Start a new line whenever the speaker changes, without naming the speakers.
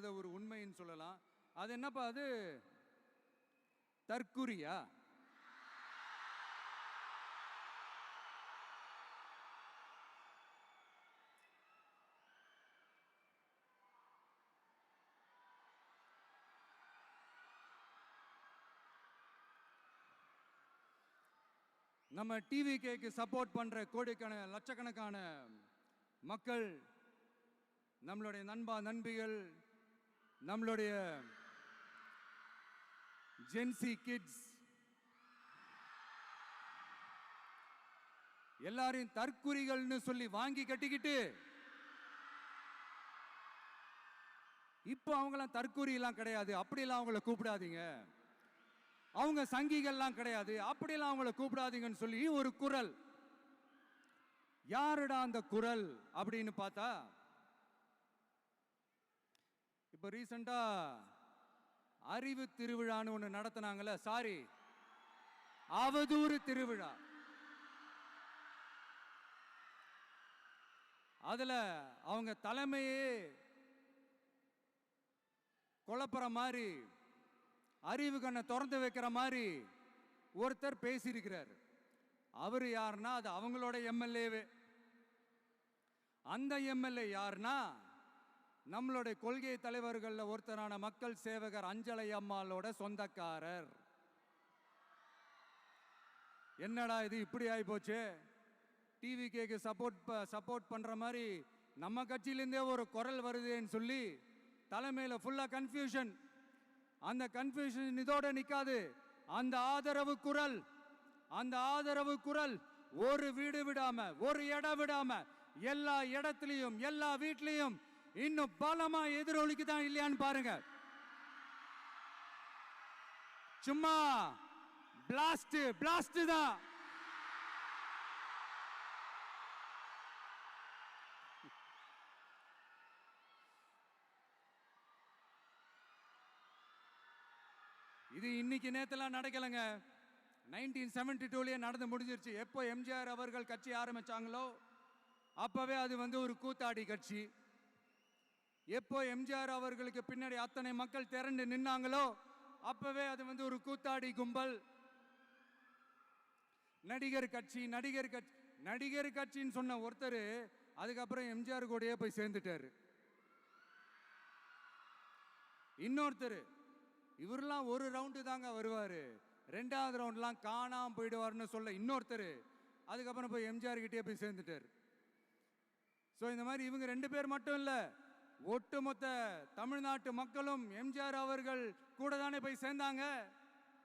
இல்லாத ஒரு உண்மைன்னு சொல்லலாம். அது என்னப்பா அது? தற்குறியா? நம்ம டிவி கேக்கு சப்போர்ட் பண்ற கோடிக்கான லட்சக்கணக்கான மக்கள் நம்மளுடைய நண்பா நண்பிகள் நம்மளுடைய ஜென்சி கிட்ஸ் எல்லாரையும் தற்குறிகள்னு சொல்லி வாங்கி கட்டிக்கிட்டு இப்போ அவங்களாம் தற்குறியெல்லாம் கிடையாது. அப்படிலாம் அவங்கள கூப்பிடாதீங்க. அவங்க சங்கிகள்லாம் கிடையாது. அப்படிலாம் அவங்கள கூப்பிடாதீங்கன்னு சொல்லி ஒரு குரல். யாருடா அந்த குரல் அப்படின்னு பார்த்தா இப்போ ரீசண்டாக அறிவு திருவிழான்னு ஒன்று நடத்தினாங்கல்ல சாரி அவதூறு திருவிழா. அதுல அவங்க தலைமையே குழப்புற மாதிரி அறிவு கண்ணை திறந்து வைக்கிற மாதிரி ஒருத்தர் பேசியிருக்கிறார். அவர் யாருன்னா அது அவங்களோட எம்எல்ஏவே. அந்த எம்எல்ஏ யாருன்னா நம்மளுடைய கொள்கை தலைவர்களில் ஒருத்தரான மக்கள் சேவகர் அஞ்சலை அம்மாளோட சொந்தக்காரர். என்னடா இது இப்படி ஆகி போச்சு டிவிகேக்கு சப்போர்ட் சப்போர்ட் பண்ணுற மாதிரி நம்ம கட்சியிலேருந்தே ஒரு குரல் வருதுன்னு சொல்லி தலைமையில் ஃபுல்லாக கன்ஃபியூஷன் அந்த கன்ஃபியூஷன் இதோட நிற்காது அந்த ஆதரவு குரல் அந்த ஆதரவு குரல் ஒரு வீடு விடாம ஒரு இடம் விடாம எல்லா இடத்துலையும் எல்லா வீட்லையும் இன்னும் பலமா எதிரொலிக்குதான் இல்லையான்னு பாருங்க. சும்மா பிளாஸ்ட் பிளாஸ்ட் தான். இது இன்னைக்கு நேத்தெல்லாம் நடக்கலைங்க. நைன்டீன் செவன்டி டூலேயே நடந்து முடிஞ்சிருச்சு. எப்போ எம்ஜிஆர் அவர்கள் கட்சி ஆரம்பிச்சாங்களோ அப்பவே அது வந்து ஒரு கூத்தாடி கட்சி. எப்போ எம்ஜிஆர் அவர்களுக்கு பின்னாடி அத்தனை மக்கள் திரண்டு நின்னாங்களோ அப்பவே அது வந்து ஒரு கூத்தாடி கும்பல். நடிகர் கட்சி நடிகர் கட்சி நடிகர் கட்சின்னு சொன்ன ஒருத்தர் அதுக்கப்புறம் எம்ஜிஆர் கூடயே போய் சேர்ந்துட்டாரு. இன்னொருத்தர் இவரெல்லாம் ஒரு ரவுண்டு தாங்க வருவார். ரெண்டாவது ரவுண்ட்லாம் காணாம போயிடுவார்னு சொல்ல இன்னொருத்தர் அதுக்கப்புறம் போய் எம்ஜிஆர் கிட்டே போய் சேர்ந்துட்டார். ஸோ இந்த மாதிரி இவங்க ரெண்டு பேர் மட்டும் இல்லை ஒட்டுமொத்த தமிழ்நாட்டு மக்களும் எம்ஜிஆர் அவர்கள் கூட தானே போய் சேர்ந்தாங்க?